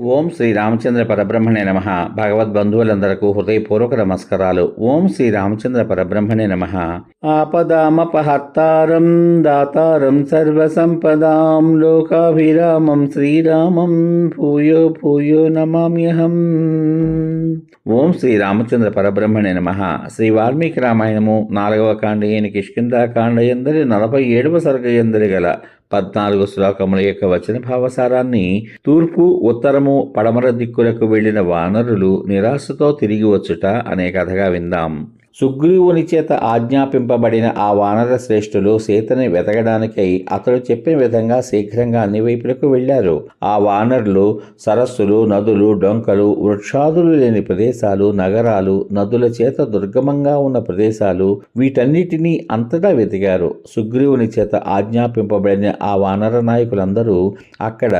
ఓం శ్రీ రామచంద్ర పరబ్రహ్మణే నమ. భగవద్బంధువులందరకు హృదయపూర్వక నమస్కారాలు. ఓం శ్రీ రామచంద్ర పరబ్రహ్మణే నమ. ఆపదామపహర్తారం దాతారం సర్వసంపదాం లోకాభిరామం శ్రీరామం భూయో భూయో నమామ్యహం. ఓం శ్రీ రామచంద్ర పరబ్రహ్మణే నమ. శ్రీ వాల్మీకి రామాయణము నాలుగవ కాండయని కిష్కిందాకాండయందరి ఎందరి నలభై ఏడవ సర్గయందరి గల పద్నాలుగు శ్లోకముల యొక్క వచన భావసారాన్ని తూర్పు ఉత్తరము పడమర దిక్కులకు వెళ్ళిన వానరులు నిరాశతో తిరిగి వచ్చుట అనే కథగా విందాం. సుగ్రీవుని చేత ఆజ్ఞాపింపబడిన ఆ వానర శ్రేష్ఠులు సీతని వెతకడానికై అతడు చెప్పిన విధంగా శీఘ్రంగా అన్ని వైపులకు వెళ్ళారు ఆ వానరులు సరస్సులు నదులు డొంకలు వృక్షాదులు లేని ప్రదేశాలు నగరాలు నదుల చేత దుర్గమంగా ఉన్న ప్రదేశాలు వీటన్నిటినీ అంతటా వెతికారు. సుగ్రీవుని చేత ఆజ్ఞాపింపబడిన ఆ వానర నాయకులందరూ అక్కడ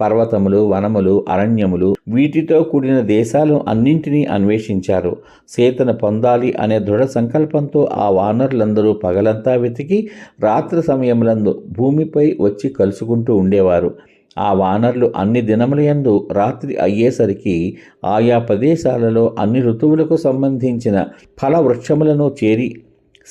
పర్వతములు వనములు అరణ్యములు వీటితో కూడిన దేశాలు అన్నింటినీ అన్వేషించారు. సీతను పొందాలి అనే దృఢ సంకల్పంతో ఆ వానరులందరూ పగలంతా వెతికి రాత్రి సమయములందు భూమిపై వచ్చి కలుసుకుంటూ ఉండేవారు. ఆ వానర్లు అన్ని దినములయందు రాత్రి అయ్యేసరికి ఆయా ప్రదేశాలలో అన్ని ఋతువులకు సంబంధించిన ఫల వృక్షములను చేరి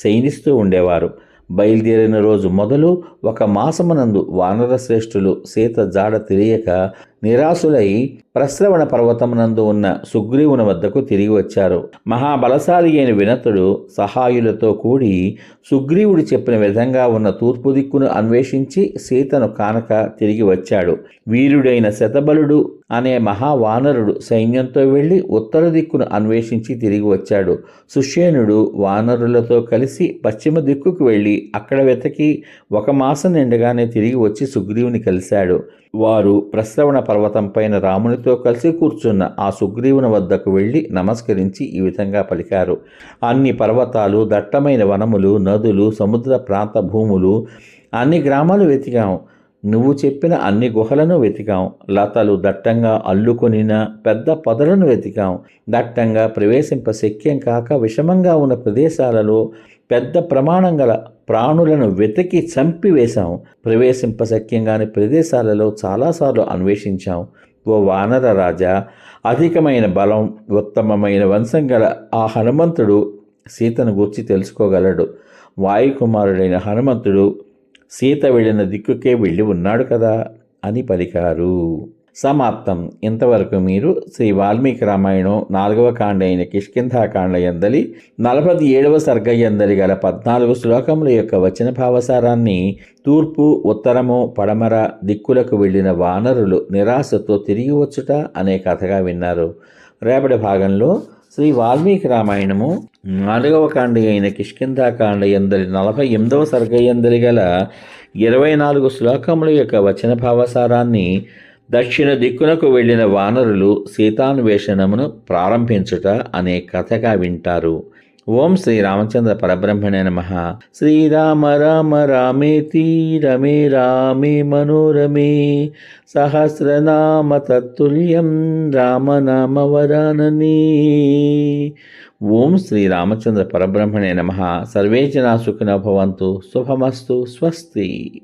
శయనిస్తూ ఉండేవారు. బయలుదేరిన రోజు మొదలు ఒక మాసమునందు వానర శ్రేష్ఠులు సీత జాడ తెలియక నిరాశులై ప్రశ్రవణ పర్వతమునందు ఉన్న సుగ్రీవుని వద్దకు తిరిగి వచ్చారు. మహాబలశాలి అయిన వినతుడు సహాయులతో కూడి సుగ్రీవుడు చెప్పిన విధంగా ఉన్న తూర్పు దిక్కును అన్వేషించి సీతను కానక తిరిగి వచ్చాడు. వీరుడైన శతబలుడు అనే మహావానరుడు సైన్యంతో వెళ్ళి ఉత్తర దిక్కును అన్వేషించి తిరిగి వచ్చాడు. సుషేనుడు వానరులతో కలిసి పశ్చిమ దిక్కుకు వెళ్ళి అక్కడ వెతకి ఒక మాసం నిండగానే తిరిగి వచ్చి సుగ్రీవుని కలిశాడు. వారు ప్రశ్రవణ పర్వతం పైన రామునితో కలిసి కూర్చున్న ఆ సుగ్రీవుని వద్దకు వెళ్ళి నమస్కరించి ఈ విధంగా పలికారు. అన్ని పర్వతాలు దట్టమైన వనములు నదులు సముద్ర ప్రాంత భూములు అన్ని గ్రామాలు వెతికాం. నువ్వు చెప్పిన అన్ని గుహలను వెతికాం. లతలు దట్టంగా అల్లుకొనిన పెద్ద పొదలను వెతికాం. దట్టంగా ప్రవేశింప శక్యం కాక విషమంగా ఉన్న ప్రదేశాలలో పెద్ద ప్రమాణం గల ప్రాణులను వెతికి చంపివేశాం. ప్రవేశింపశక్యంగాని ప్రదేశాలలో చాలాసార్లు అన్వేషించాం. ఓ వానర రాజా అధికమైన బలం ఉత్తమమైన వంశం గల ఆ హనుమంతుడు సీతను గూర్చి తెలుసుకోగలడు. వాయుకుమారుడైన హనుమంతుడు సీత వెళ్ళిన దిక్కుకే వెళ్ళి ఉన్నాడు కదా అని పలికారు. సమాప్తం. ఇంతవరకు మీరు శ్రీ వాల్మీకి రామాయణం నాలుగవ కాండ అయిన కిష్కింధాకాండ ఎందలి నలభై ఏడవ సర్గ ఎందలి గల పద్నాలుగు శ్లోకముల యొక్క వచన భావసారాన్ని తూర్పు ఉత్తరము పడమర దిక్కులకు వెళ్ళిన వానరులు నిరాశతో తిరిగి వచ్చుట అనే కథగా విన్నారు. రేపటి భాగంలో శ్రీ వాల్మీకి రామాయణము నాలుగవ కాండ అయిన కిష్కింధాకాండ ఎందలి నలభై ఎనిమిదవ సర్గ ఎందలి గల ఇరవై నాలుగు శ్లోకముల యొక్క వచన భావసారాన్ని దక్షిణ దిక్కునకు వెళ్ళిన వానరులు సీతాన్వేషణమును ప్రారంభించుట అనే కథగా వింటారు. ఓం శ్రీ రామచంద్ర పరబ్రహ్మణే నమ. శ్రీరామ రామ రామేతి రమే రామే మనోరమే. సహస్రనామ తత్తుల్యం రామనామ వరానని. ఓం శ్రీ రామచంద్ర పరబ్రహ్మణే నమ. సర్వే జనా సుఖిన భవంతు. శుభమస్తు. స్వస్తి.